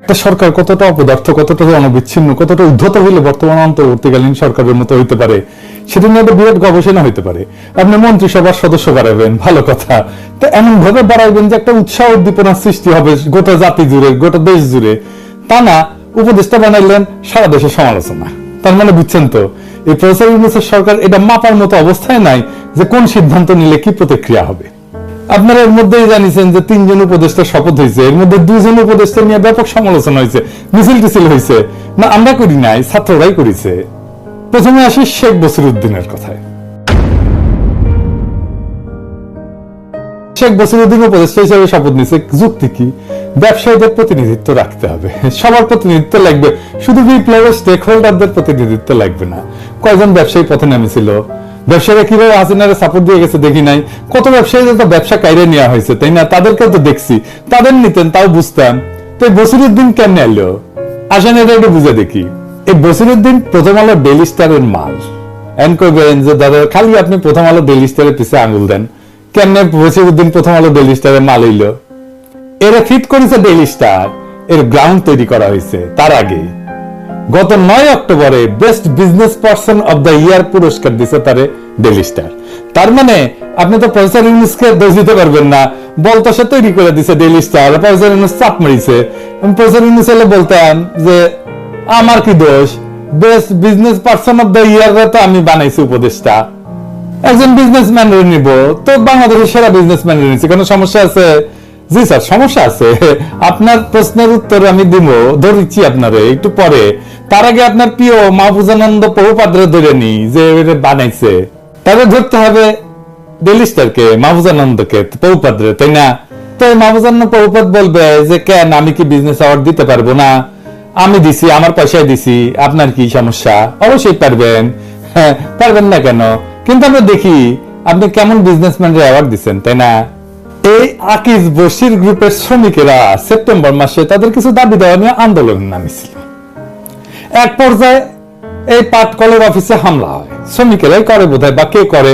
একটা সরকার কতটা অপদার্থ, কতটা অনবিচ্ছিন্ন, কতটা উদ্ধত হইলে বর্তমান অন্তর্বর্তীকালীন সরকারের মতো হইতে পারে? সেটা নিয়ে একটা বিরাট গবেষণা হইতে পারে। আপনি মন্ত্রিসভার সদস্য বাড়াবেন ভালো কথা। তো এমন ভাবে বাড়াইবেন যে একটা উৎসাহ উদ্দীপনার সৃষ্টি হবে গোটা জাতি জুড়ে, গোটা দেশ জুড়ে। তা না, উপদেষ্টা বানাইলেন, সারা দেশের সমালোচনা। তার মানে বুঝছেন তো, এই প্রফেসর সরকার এটা মাপার মতো অবস্থায় নাই যে কোন সিদ্ধান্ত নিলে কি প্রতিক্রিয়া হবে। আপনারা এর মধ্যেই জানিছেন যে তিনজন উপদেষ্টা শপথ হয়েছে এর মধ্যে দুজন উপদেষ্টা নিয়ে ব্যাপক সমালোচনা হয়েছে মিছিল টিছিল হয়েছে না, আমরা করি নাই, ছাত্ররাই করেছে। প্রথমে আসি শেখ বসিরুদ্দিনের কথায়। শেখ বসিরুদ্দিন উপদেষ্টা হিসেবে শপথ নিছে, যুক্তি কি? ব্যবসায়ীদের প্রতিনিধিত্ব রাখতে হবে। সবার প্রতিনিধিত্ব লাগবে। শুধু বিপ্লবের স্টেক হোল্ডারদের প্রতিনিধিত্ব লাগবে না? কয়জন ব্যবসায়ী পথে নেমেছিল? ব্যবসায়ীরা কীভাবে হাসিনারে সাপোর্ট দিয়ে গেছে দেখি নাই। কত ব্যবসায়ীদের তো ব্যবসা কাইরে নেওয়া হয়েছে, তাই না? তাদেরকে তো দেখছি। তাদের নিতেন, তাও বুঝতাম তো এই বসিরুদ্দিন কেমনে এলো? আসেন এটা একটু বুঝে দেখি। এই বসিরুদ্দিন প্রথম আলো ডেলি স্টারের মাল। এন করবেন যে দাদা, খালি আপনি প্রথম আলো ডেলি স্টারের পিছে আঙুল দেন। কেমনে বসিরুদ্দিন প্রথম আলো ডেলি স্টারের মাল হইল এরা ফিট করেছে ডেইলি স্টার। এর গ্রাউন্ড তৈরি করা হয়েছে, তার আগে। গত নয় অক্টোবরে best business person of the year পুরস্কার দিছে তারে ডেইলি স্টার। তার মানে আপনি তো প্রফেসর ইউনুসকে দোষ দিতে পারবেন না। বলতো সে তৈরি করে দিছে ডেইলি স্টার প্রফেসর ইউনুস চাপ মারিছে। প্রফেসর ইউনুস এলে বলতাম যে, আমার কি দোষ? Best business person of the year তো আমি বানাইছি উপদেশটা একজন বিজনেসম্যান নিব। তো বাংলাদেশের সেরা বিজনেসম্যান নিয়েছি কোনো সমস্যা আছে? জি স্যার, সমস্যা আছে। আপনার প্রশ্নের উত্তর আমি দিব ধরেছি আপনারে, একটু পরে। তার আগে আপনার প্রিয় মাহফুজানন্দ বহুপাত্রে ধরে নি যে বানাইছে। তাহলে ধরতে হবে ডেলিস্টারকে মাহফুজানন্দকে তাই না? তো মাহফুজানন্দ বলবে যে, কেন আমি কি বিজনেস অ্যাওয়ার্ড দিতে পারব না? আমি দিছি, আমার পয়সায় দিছি, আপনার কি সমস্যা? অবশ্যই পারবেন। হ্যাঁ পারবেন না কেন? কিন্তু আমরা দেখি, আপনি কেমন বিজনেসম্যানরা অ্যাওয়ার্ড দিচ্ছেন তাই না? এই আকিজ বশির গ্রুপের শ্রমিকেরা সেপ্টেম্বর মাসে তাদের কিছু দাবি দেওয়া নিয়ে আন্দোলন নামিছিল এক পর্যায়ে এই পাটকলের অফিসে হামলা হয়। শ্রমিকেরাই করে বোধহয় বা কে করে,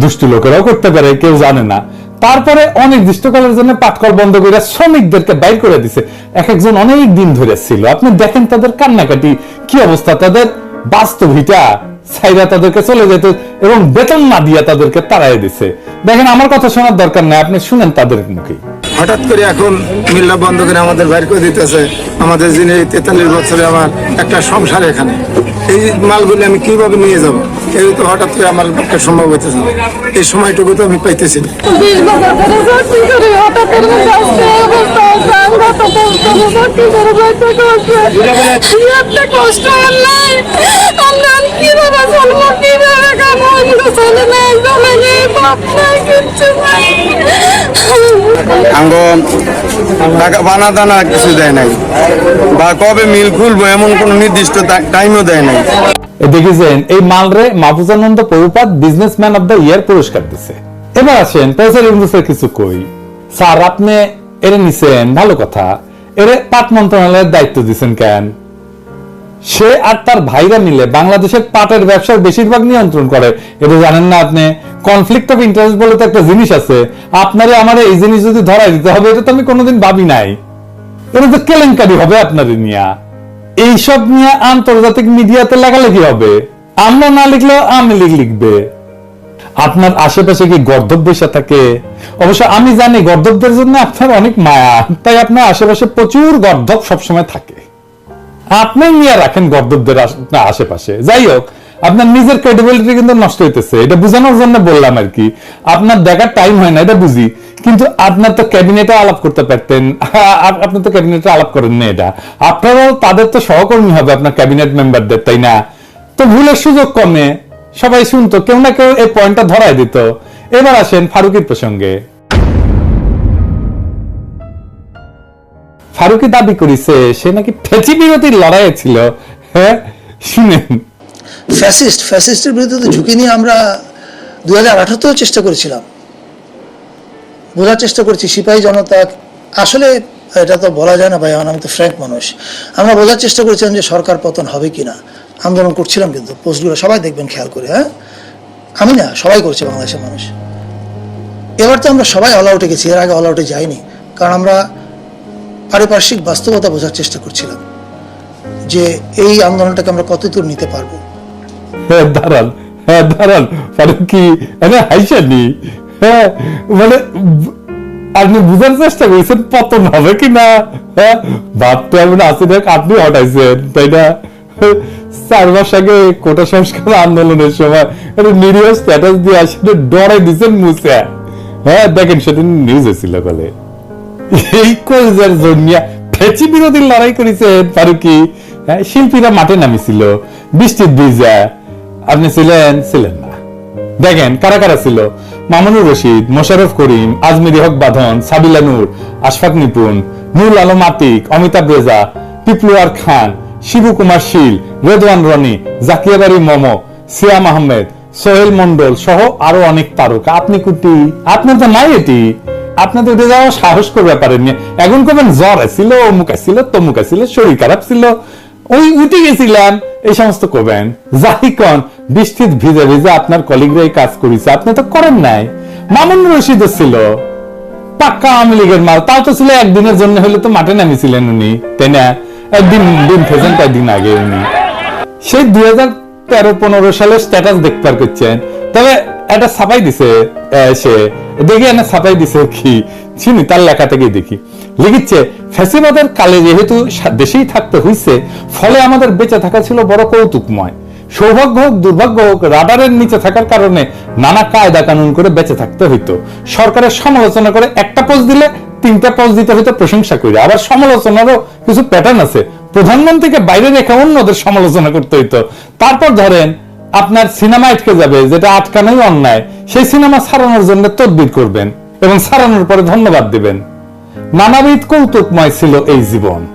দুষ্টু লোকেরাও করতে পারে, কেউ জানে না। তারপরে অনির্দিষ্টকালের জন্য পাটকল বন্ধ করে শ্রমিকদেরকে বাইর করে দিছে। এক একজন অনেক দিন ধরে ছিল। আপনি দেখেন তাদের কান্নাকাটি, কি অবস্থা? তাদের বাস্তবিটা সাইরা তাদেরকে চলে যেত এবং বেতন না দিয়ে তাদেরকে তাড়াই দিছে। দেখেন, আমার কথা শোনার দরকার নাই, আপনি শুনেন তাদের মুখে। হঠাৎ করে এখন মিল্লা বন্ধ করে আমাদের বাইর করে দিতেছে। আমাদের যিনি তেতাল্লিশ বছরে আমার একটা সংসার এখানে। এই মালগুলি আমি কীভাবে নিয়ে যাব? এই তো হঠাৎ করে আমার পক্ষে সম্ভব হইতেছে না। এই সময়টুকু তো আমি পাইতেছি না। কষ্ট। আঙ্গ, টাকা বানা দানা কিছু দেয় নাই। বা কবে মিল খুলবো, এমন কোনো নির্দিষ্ট টাইমও দেয় নাই। দেখেছেন, এই মালরে Mahfuzananda Prabhupad businessman of the year পুরস্কার দিছে। এবার আসেন প্রফেসর ইউনুসের কিছু কই। স্যার, আপনি এরে নিছেন, ভালো কথা। এরে পাট মন্ত্রণালয়ের দায়িত্ব দিছেন কেন? সে আর তার ভাইরা মিলে বাংলাদেশের পাটের ব্যবসার বেশিরভাগ নিয়ন্ত্রণ করে। এটা জানেন না আপনি? কনফ্লিক্ট অফ ইন্টারেস্ট বলে তো একটা জিনিস আছে। আপনারে আমার এই জিনিস যদি ধরাই দিতে হবে, এটা তো আমি কোনোদিন ভাবি নাই। এটা তো কেলেঙ্কারি হবে আপনার নিয়া। এইসব নিয়ে আন্তর্জাতিক মিডিয়াতে লেখালেখি হবে। আমরা না লিখলেও আমি লিখ লিখবে। আপনার আশেপাশে কি গর্ধব বসে থাকে? অবশ্য আমি জানি গর্ধবদের জন্য আপনার অনেক মায়া। তাই আপনার আশেপাশে প্রচুর গর্ধব সবসময় থাকে। আপনি নিয়ে রাখেন আপনার আশেপাশে। যাই হোক আপনার নিজের ক্রেডিবিলিটি কিন্তু নষ্ট হইতেছে। এটা বোঝানোর জন্য বললাম আর কি। আপনার দেখার টাইম হয় না, এটা বুঝি। কিন্তু আপনার তো ক্যাবিনেটে আলাপ করতে পারতেন। আপ- আপনি তো ক্যাবিনেটে আলাপ করেন না এটা। আপনারাও তাদের তো সহকর্মী হবে আপনার ক্যাবিনেট মেম্বারদের তাই না? তো ভুলের সুযোগ কমে। সবাই শুনতো, কেউ না কেউ এই পয়েন্টটা ধরাই দিত। এবার আসেন ফারুকির প্রসঙ্গে। ফারুকি দাবি করেছে, সে নাকি ফেচি বিরতির লড়াইয়ে ছিল। হ্যাঁ শুনেন। ফ্যাসিস্ট, ফ্যাসিস্টের বিরুদ্ধে তো ঝুঁকি নিয়ে আমরা দু হাজার আঠারোতেও চেষ্টা করেছিলাম। বোঝার চেষ্টা করছি, সিপাহী জনতা, আসলে এটা তো বলা যায় না ভাই আমি তো ফ্র্যাঙ্ক মানুষ আমরা বোঝার চেষ্টা করেছিলাম যে সরকার পতন হবে কি না। আন্দোলন করছিলাম কিন্তু, পোস্টগুলো সবাই দেখবেন, খেয়াল করে হ্যাঁ? আমি না, সবাই করছে বাংলাদেশের মানুষ। এবার তো আমরা সবাই অল আউটে গেছি, এর আগে অল আউটে যাইনি। কারণ আমরা পারিপার্শ্বিক বাস্তবতা বোঝার চেষ্টা করছিলাম যে এই আন্দোলনটাকে আমরা কতদূর নিতে পারব। হ্যাঁ দাঁড়ান। হ্যাঁ দাঁড়ান। ফারুকি আরে হাইসানি হ্যাঁ মানে আপনি বুঝার চেষ্টা করেছেন পতন হবে কি না? হ্যাঁ ভাবতে হবে না আপনি হটাইছেন, তাই না? চার মাস আগে কোটা সংস্কার আন্দোলনের সময় একটা নিরীহ স্ট্যাটাস দিয়ে আসলে ডরে দিচ্ছেন মুসে। হ্যাঁ দেখেন সেদিন নিউজে ছিল বলে এই ফেচি বিরোধী লড়াই করেছেন ফারুকি। হ্যাঁ শিল্পীরা মাঠে নামিছিল, বৃষ্টির আপনি ছিলেন? ছিলেন না। দেখেন, কারা কারা ছিল? মামুনুর রশিদ, মোশাররফ করিম, আজমিরি হক সাবিলা নূর, আশফাক নিপুন আলম আতিক, অমিতাভ রেজা, পিপলুয়ার খান, শিবু কুমার শীল, রেদওয়ান রনি, জাকিয়া বাড়ি মমো, সিয়াম আহমেদ, সোহেল মন্ডল সহ আরও অনেক তারকা। আপনি কুটি? আপনার তো নাই এটি। আপনাদের উঠে যাওয়া সাহস করবে পারেননি এখন কবেন জ্বর ছিল অমুক ছিল তমুক ছিল শরীর খারাপ ছিল। ওই উঠে গেছিলাম, এই সমস্ত করবেন যাই কন বৃষ্টির ভিজে ভিজে আপনার কলিগরা এই কাজ করেছে, আপনি তো করেন নাই। মামুন রশিদ ছিল, পাক্কা আওয়ামী লীগের মাল, তাও তো ছিল একদিনের জন্য হলে তো মাঠে নামিছিলেন উনি, তাই না? একদিন দিন খেয়েছেন কয়েকদিন আগে উনি। সেই দুই হাজার তেরো পনেরো সালের স্ট্যাটাস দেখতে পার করছেন। তবে একটা ছাপাই দিছে সে। দেখি এনে ছাপাই দিছে কি? চিনি, তার লেখা থেকেই দেখি। লিখিচ্ছে ফ্যাসিবাদের কালে যেহেতু দেশেই থাকতে হইছে, ফলে আমাদের বেঁচে থাকা ছিল বড় কৌতুকময়। সৌভাগ্য হোক, দুর্ভাগ্য হোক, রাডারের নিচে থাকার কারণে নানা কায়দা কানুন করে বেঁচে থাকতে হইতো। সরকারের সমালোচনা করে একটা পোস্ট দিলে তিনটা পোস্ট দিতে হইতো প্রশংসা করে আবার সমালোচনারও কিছু প্যাটার্ন আছে। প্রধানমন্ত্রীকে বাইরে রেখে অন্যদের সমালোচনা করতে হইতো। তারপর ধরেন আপনার সিনেমা আটকে যাবে, যেটা আটকানোই অন্যায়। সেই সিনেমা ছাড়ানোর জন্য তদবির করবেন এবং ছাড়ানোর পরে ধন্যবাদ দিবেন। নানাবিধ কৌতুকময় ছিল এই জীবন।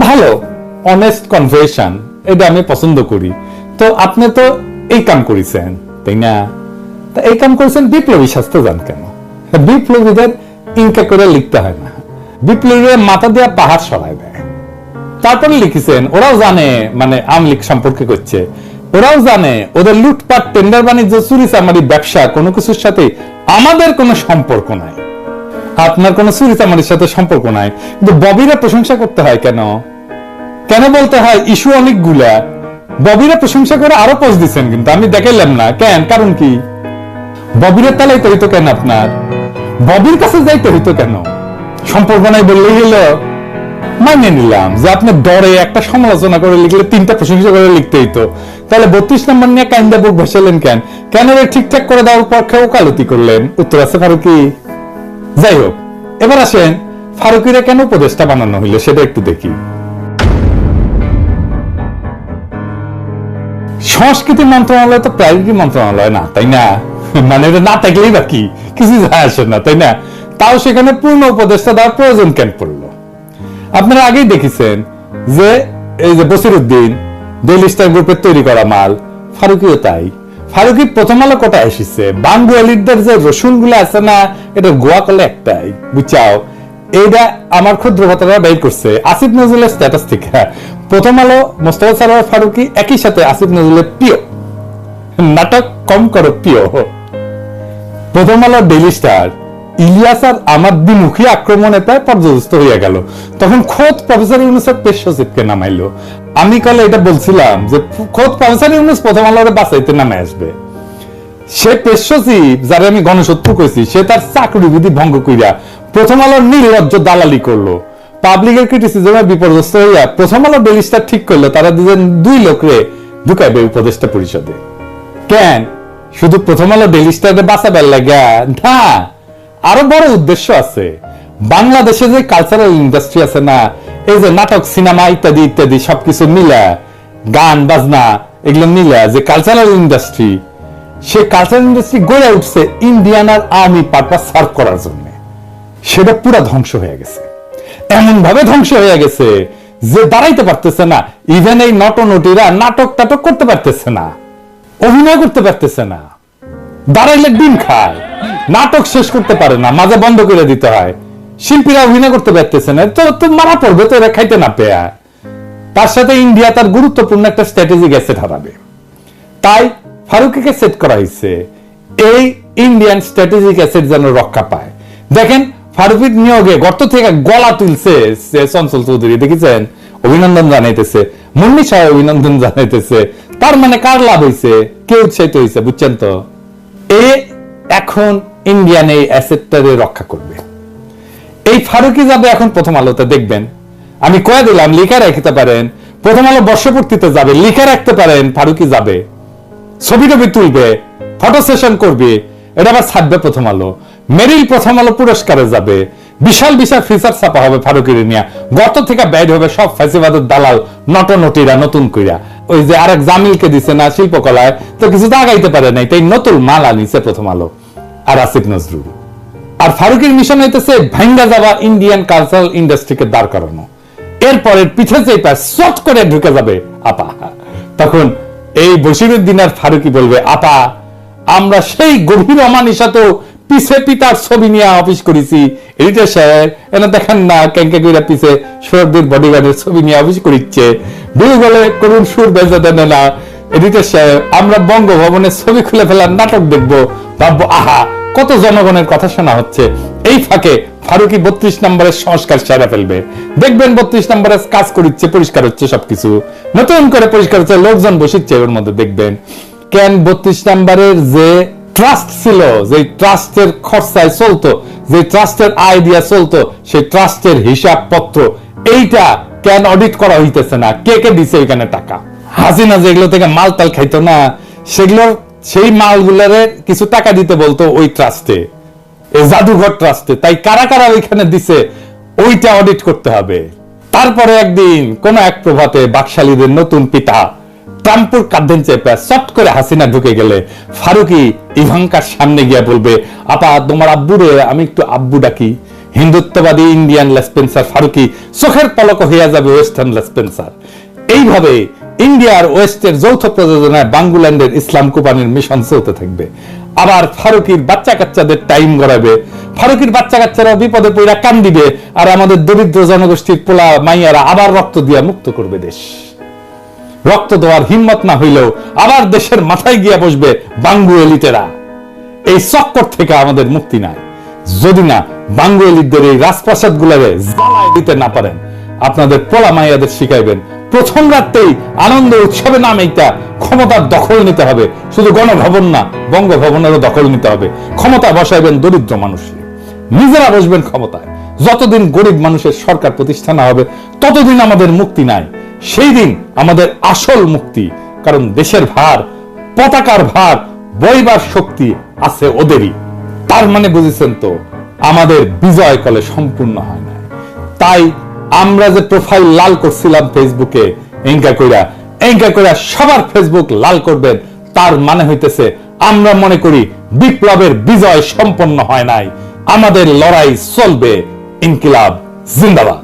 ভালো অনেস্ট কনভেশন এটা আমি পছন্দ করি। তো আপনি তো এই কাম করেছেন, তাই না? তা এই কাম করেছেন বিপ্লবী স্বাস্থ্য যান কেন? বিপ্লবীদের ইনকা করে লিখতে হয় না। বিপ্লবীদের মাথা দেওয়া পাহাড় সরাই দেয়। তারপরে লিখেছেন, ওরাও জানে মানে আমলিক সম্পর্কে করছে। ওরাও জানে, ওদের লুটপাট, টেন্ডার বাণিজ্য, চুরি চামারি ব্যবসা, কোনো কিছুর সাথে আমাদের কোনো সম্পর্ক নাই। আপনার কোনো চুরি চামারির সাথে সম্পর্ক নাই। কিন্তু ববিরা প্রশংসা করতে হয় কেন? কেন বলতে হয়, ইস্যু অনেকগুলা। ববিরা প্রশংসা করে আরও পোস্ট দিচ্ছেন কিন্তু, আমি দেখাইলাম না। কেন? কারণ কি? ববিরের তালাইতে হইতো কেন আপনার? ববির কাছে যাইতে হইতো কেন? সম্পর্ক নাই বললেই হলো। মাইনে নিলাম যে আপনি দরে একটা সমালোচনা করে লিখলে তিনটা প্রশংসা করে লিখতে হইতো তাহলে বত্রিশ নম্বর নিয়ে কাইন্দা বুক ভাসালেন কেন কেন ঠিকঠাক করে দেওয়ার পক্ষে ওকালতি করলেন? উত্তর আছে ফারুকি। যাই হোক, এবার আসেন ফারুকিরা কেন উপদেষ্টা বানানো হইল সেটা একটু দেখি। সংস্কৃতি মন্ত্রণালয় তো প্রায়োরিটি মন্ত্রণালয় না, তাই না? মানে এটা না থাকলেই বাকি, কিছু যায় আসে না, তাই না? তাও সেখানে পূর্ণ উপদেষ্টা দেওয়ার প্রয়োজন কেন পড়ল? আপনারা আগেই দেখেছেন যে এই যে বসিরুদ্দিন ডেইলি স্টার গ্রুপের তৈরি করা মাল, ফারুকিও তাই। ফারুকি প্রথম আলো কোটা এসেছে? বাঙ্গুয়ালিদের যে রসুনগুলো আছে না, এটা গোয়া কলে একটাই। বুঝাও এইটা আমার ক্ষুদ্র কথাটা ব্যয় করছে আসিফ নজরুলের স্ট্যাটাস থেকে। প্রথম আলো মোস্তফা সারোয়ার ফারুকি একই সাথে আসিফ নজরুলের প্রিয়। নাটক কম করো প্রিয়। প্রথম আলো ডেইলি স্টার ইলিয়াস আর আমার দ্বিমুখী আক্রমণে প্রায় পর্যদস্ত হইয়া গেল। তখন খোদ প্রফেসর ইউনুসের পেশ সচিবকে নামাইলো। আমি কলে এটা বলছিলাম যে, খোদ প্রফেসর ইউনুস প্রথম আলোরে বাঁচাইতে নামে আসবে। সে পেশ সচিব যারা আমি গণশত্রু কইছি, সে তার চাকরি বিধি ভঙ্গ কইরা প্রথম আলোর নির্লজ্জ দালালি করল। পাবলিকের ক্রিটিসিজমে বিপর্যস্ত হইয়া প্রথম আলো ডেইলি স্টার ঠিক করল, তারা দুজন দুই লোকরে ঢুকাইবে উপদেষ্টা পরিষদে। কেন? শুধু প্রথম আলো ডেইলি স্টারে বাঁচাবার লাগা না! আরও বড় উদ্দেশ্য আছে। বাংলাদেশে যে কালচারাল ইন্ডাস্ট্রি আছে না, এই যে নাটক সিনেমা ইত্যাদি ইত্যাদি, সবকিছু মিলা, গান, বাজনা, এগুলো মিলা যে কালচারাল ইন্ডাস্ট্রি সে কালচারাল ইন্ডাস্ট্রি গড়ে উঠছে ইন্ডিয়ান আর আর্মি পারপাস সার্ভ করার জন্য। সেটা পুরো ধ্বংস হয়ে গেছে। এমন ভাবে ধ্বংস হয়ে গেছে যে দাঁড়াইতে পারতেছে না। ইভেন এই নটনটিরা নাটক টাটক করতে পারতেছে না। অভিনয় করতে পারতেছে না। দাঁড়াইলে ডিম খায়। নাটক শেষ করতে পারে না, মাঝে বন্ধ করে দিতে হয়। শিল্পীরা অভিনয় করতে পারতেছে না, তো তো মারা পড়বে, তো এরা খাইতে না পেয়া। তার সাথে ইন্ডিয়া তার গুরুত্বপূর্ণ একটা স্ট্র্যাটেজিক অ্যাসেট হারাবে। তাই ফারুকিকে সেট করা হয়েছে। এই ইন্ডিয়ান স্ট্র্যাটেজিক অ্যাসেট যেন রক্ষা পায়। দেখেন, ফারুকির নিয়োগে গর্ত থেকে গলা তুলছে চঞ্চল চৌধুরী, দেখেছেন? অভিনন্দন জানাইতেছে। মুন্নি সাহেব অভিনন্দন জানাইতেছে। তার মানে কার লাভ হইছে? কে উৎসাহিত হয়েছে বুঝছেন তো? এ এখন ইন্ডিয়ান এই অ্যাসেটটারে রক্ষা করবে। এই ফারুকি যাবে এখন প্রথম আলোতে দেখবেন, আমি কয়ে দিলাম, লিখে রাখতে পারেন, প্রথম আলো বর্ষপূর্তিতে যাবে, লিখে রাখতে পারেন ফারুকি যাবে ছবি টবি তুলবে ফটো সেশন করবে, এটা আবার ছাড়বে প্রথম আলো। মেরিল প্রথম আলো পুরস্কারে যাবে। বিশাল বিশাল ফিচার ছাপা হবে ফারুকের নিয়ে। গত থেকে ব্যয় হবে সব ফ্যাসিবাদের দালাল, নটনটিরা, নতুন কইরা। ওই যে আরেক জামিলকে দিছে না, শিল্পকলায়, তো কিছু তো আগাইতে পারে নাই, তাই নতুন মাল আনিছে প্রথম আলো। আর আসিফ নজরুল। আর ফারুকের মিশন হইতেছে ভাঙ্গা যাওয়া ইন্ডিয়ান কালচারাল ইন্ডাস্ট্রিকে দাঁড় করানো। এরপরে পিছে চেপা শট করে ঢুকে যাবে আপা। তখন এই বসিরুদ্দিন আর ফারুকি বলবে, আপা, আমরা সেই গভীর অমানিসাতেও পিছে পিতার ছবি নিয়ে অফিস করেছি। এডিটর সাহেব এনে দেখেন না ক্যাঙ্কে কইরা পিছে সৌরভদের বডিগার্ডের ছবি নিয়ে অফিস করিচ্ছে। বিল বলে করুন সুর বেজে দেন না। এডিটর সাহেব আমরা বঙ্গভবনের ছবি খুলে ফেলার নাটক দেখব। ভাববো, আহা কত জনগণের কথা শোনা হচ্ছে? এই ফাঁকে ফারুকি বত্রিশ নম্বরের সংস্কার সেরা ফেলবে। দেখবেন বত্রিশ নম্বরের কাজ করিচ্ছে, পরিষ্কার হচ্ছে সবকিছু। নতুন করে পরিষ্কার হচ্ছে, লোকজন বসিচ্ছে ওর মধ্যে, দেখবেন। কেন বত্রিশ নম্বরের যে ট্রাস্ট ছিল, যে ট্রাস্টের খরচায় চলতো, যে ট্রাস্টের আইডিয়া চলতো, সেই ট্রাস্টের হিসাব পত্র এইটা কেন অডিট করা হইতেছে না? কে কে দিছে এখানে টাকা? হাসিনা যেগুলো থেকে মাল তাল খাইতো না সেগুলো সেই মালগুলোরে কিছু টাকা দিতে বলতো ওই ট্রাস্টে জাদুঘর ট্রাস্টে। তাই কারা কারা ওইখানে দিছে, ওইটা অডিট করতে হবে। তারপরে একদিন কোন এক প্রভাতে বাকশালীদের নতুন পিতা ট্রাম্পুর কাঁধেন চেপে চট করে হাসিনা ঢুকে গেলে ফারুকি ইভাঙ্কার সামনে গিয়ে বলবে, আপা, তোমার আব্বুরে আমি একটু আব্বু ডাকি। হিন্দুত্ববাদী ইন্ডিয়ান লেসপেন্সার ফারুকি চোখের পলক হইয়া যাবে ওয়েস্টার্ন লেসপেন্সার। এইভাবে ইন্ডিয়ার ওয়েস্টের যৌথ প্রযোজনায় বাঙ্গুল্যান্ডের ইসলাম কুপানের মিশন চলতে থাকবে। আবার ফারুকির বাচ্চা কাচ্চাদের টাইম গড়াবে। ফারুকির বাচ্চা কাচ্চারা বিপদে পড়া কান দিবে আর আমাদের দরিদ্র জনগোষ্ঠীর পোলা মাইয়ারা আবার রক্ত দিয়া মুক্ত করবে দেশ। রক্ত দেওয়ার হিম্মত না হইলেও আবার দেশের মাথায় গিয়া বসবে বাঙ্গু এলিটেরা। এই চক্কর থেকে আমাদের মুক্তি নাই। যদি না বাঙ্গু এলিটদের এই রাজপ্রাসাদ গুলারে জ্বালায় দিতে না পারেন, আপনাদের পোলা মাইয়াদের শিখাইবেন প্রথম রাত্রেই আনন্দ উৎসবে নাম এইটা ক্ষমতার দখল নিতে হবে। শুধু গণভবন না, বঙ্গভবনেরও দখল নিতে হবে। ক্ষমতা বসাইবেন দরিদ্র মানুষের নিজেরা বসবেন ক্ষমতায়। যতদিন গরিব মানুষের সরকার প্রতিষ্ঠা না হবে, ততদিন আমাদের মুক্তি নাই। সেই দিন আমাদের আসল মুক্তি। কারণ দেশের ভার, পতাকার ভার, বইবার শক্তি আছে ওদেরই। তার মানে বুঝেছেন তো, আমাদের বিজয় কলে সম্পূর্ণ হয় না তাই আমরা যে প্রোফাইল লাল করছিলাম ফেসবুকে এঙ্কা কইরা এঙ্কা কইরা সবার ফেসবুক লাল করবেন, তার মানে হইতেছে আমরা মনে করি বিপ্লবের বিজয় সম্পন্ন হয় নাই। আমাদের লড়াই চলবে, ইনকিলাব, জিন্দাবাদ।